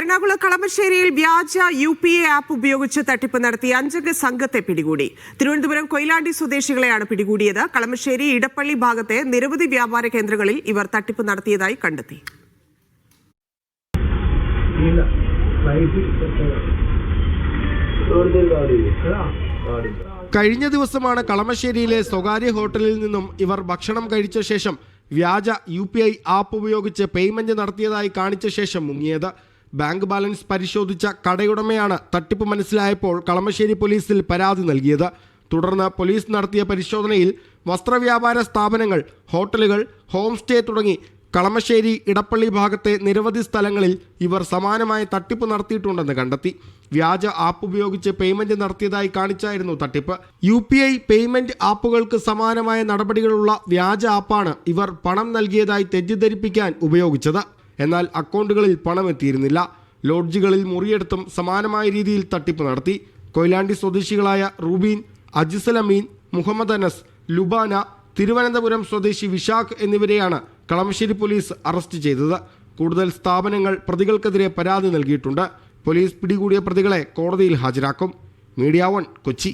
എറണാകുളം കളമശ്ശേരിയിൽ വ്യാജ UPI P A app ഉപയോഗിച്ച് തട്ടിപ്പ് നടത്തിയ അഞ്ചംഗ സംഘത്തെ പിടികൂടി. തിരുവനന്തപുരം കൊയിലാണ്ടി സ്വദേശികളെയാണ് പിടികൂടിയത്. കളമശ്ശേരി ഇടപ്പള്ളി ഭാഗത്തെ നിരവധി വ്യാപാര കേന്ദ്രങ്ങളിൽ ഇവർ തട്ടിപ്പ് നടത്തിയതായി കണ്ടെത്തി. കഴിഞ്ഞ ദിവസമാണ് കളമശ്ശേരിയിലെ സ്വകാര്യ ഹോട്ടലിൽ നിന്നും ഇവർ ഭക്ഷണം കഴിച്ച ശേഷം വ്യാജ യു പി ഐ ആപ്പ് ഉപയോഗിച്ച് പേയ്മെന്റ് നടത്തിയതായി കാണിച്ച ശേഷം മുങ്ങിയത്. ബാങ്ക് ബാലൻസ് പരിശോധിച്ച കടയുടമയാണ് തട്ടിപ്പ് മനസ്സിലായപ്പോൾ കളമശ്ശേരി പോലീസിൽ പരാതി നൽകിയത്. തുടർന്ന് പോലീസ് നടത്തിയ പരിശോധനയിൽ വസ്ത്രവ്യാപാര സ്ഥാപനങ്ങൾ ഹോട്ടലുകൾ ഹോം സ്റ്റേ തുടങ്ങി കളമശ്ശേരി ഇടപ്പള്ളി ഭാഗത്തെ നിരവധി സ്ഥലങ്ങളിൽ ഇവർ സമാനമായ തട്ടിപ്പ് നടത്തിയിട്ടുണ്ടെന്ന് കണ്ടെത്തി. വ്യാജ ആപ്പ് ഉപയോഗിച്ച് പേയ്മെന്റ് നടത്തിയതായി കാണിച്ചായിരുന്നു തട്ടിപ്പ്. യു പി ഐ പേയ്മെന്റ് ആപ്പുകൾക്ക് സമാനമായ നടപടികളുള്ള വ്യാജ ആപ്പാണ് ഇവർ പണം നൽകിയതായി തെറ്റിദ്ധരിപ്പിക്കാൻ ഉപയോഗിച്ചത്. എന്നാൽ അക്കൗണ്ടുകളിൽ പണം എത്തിയിരുന്നില്ല ലോഡ്ജുകളിൽ മുറിയെടുത്തും സമാനമായ രീതിയിൽ തട്ടിപ്പ് നടത്തി. കൊയിലാണ്ടി സ്വദേശികളായ റൂബീൻ അജിസൽ അമീൻ മുഹമ്മദ് അനസ് ലുബാന തിരുവനന്തപുരം സ്വദേശി വിശാഖ് എന്നിവരെയാണ് കളമശ്ശേരി പോലീസ് അറസ്റ്റ് ചെയ്തത്. കൂടുതൽ സ്ഥാപനങ്ങൾ പ്രതികൾക്കെതിരെ പരാതി നൽകിയിട്ടുണ്ട്. പോലീസ് പിടികൂടിയ പ്രതികളെ കോടതിയിൽ ഹാജരാക്കും. Media One Kochi.